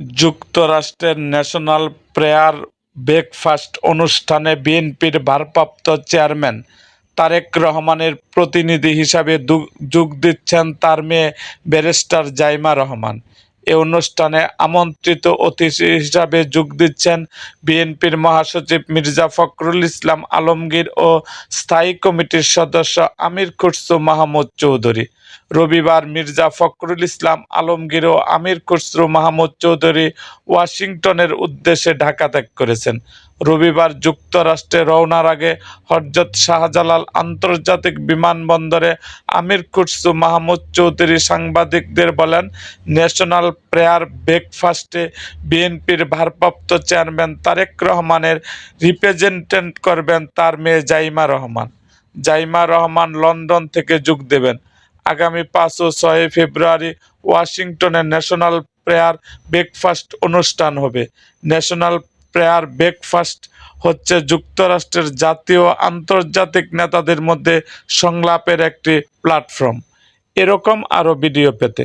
যুক্তরাষ্ট্রের national prayer breakfast অনুষ্ঠানে বিএনপির ভারপ্রাপ্ত চেয়ারম্যান তারেক রহমানের প্রতিনিধি হিসাবে যোগ দিচ্ছেন তার মেয়ে ব্যারিস্টার জাইমা রহমান। এ অনুষ্ঠানে আমন্ত্রিত অতিথি হিসাবে যোগ দিচ্ছেন বিএনপির মহাসচিব মির্জা ফখরুল ইসলাম আলমগীর ও স্থায়ী কমিটির সদস্য আমির খুরসু মাহমুদ চৌধুরী। রবিবার মির্জা ফখরুল ইসলাম আলমগীর ও আমির খুসরু মাহমুদ চৌধুরী ওয়াশিংটনের উদ্দেশ্যে ঢাকা ত্যাগ করেছেন। রবিবার যুক্তরাষ্ট্রে রওনার আগে হজরত শাহজালাল আন্তর্জাতিক বিমানবন্দরে আমির খুসরু মাহমুদ চৌধুরী সাংবাদিকদের বলেন, ন্যাশনাল প্রেয়ার ব্রেকফাস্টে বিএনপির ভারপ্রাপ্ত চেয়ারম্যান তারেক রহমানের রিপ্রেজেন্টেন্ট করবেন তার মেয়ে জাইমা রহমান। জাইমা রহমান লন্ডন থেকে যোগ দেবেন। আগামী পাঁচ ও ছয় ফেব্রুয়ারি ওয়াশিংটনে ন্যাশনাল প্রেয়ার ব্রেকফাস্ট অনুষ্ঠান হবে। ন্যাশনাল প্রেয়ার ব্রেকফাস্ট হচ্ছে যুক্তরাষ্ট্রের জাতীয় আন্তর্জাতিক নেতাদের মধ্যে সংলাপের একটি প্ল্যাটফর্ম। এরকম আরও ভিডিও পেতে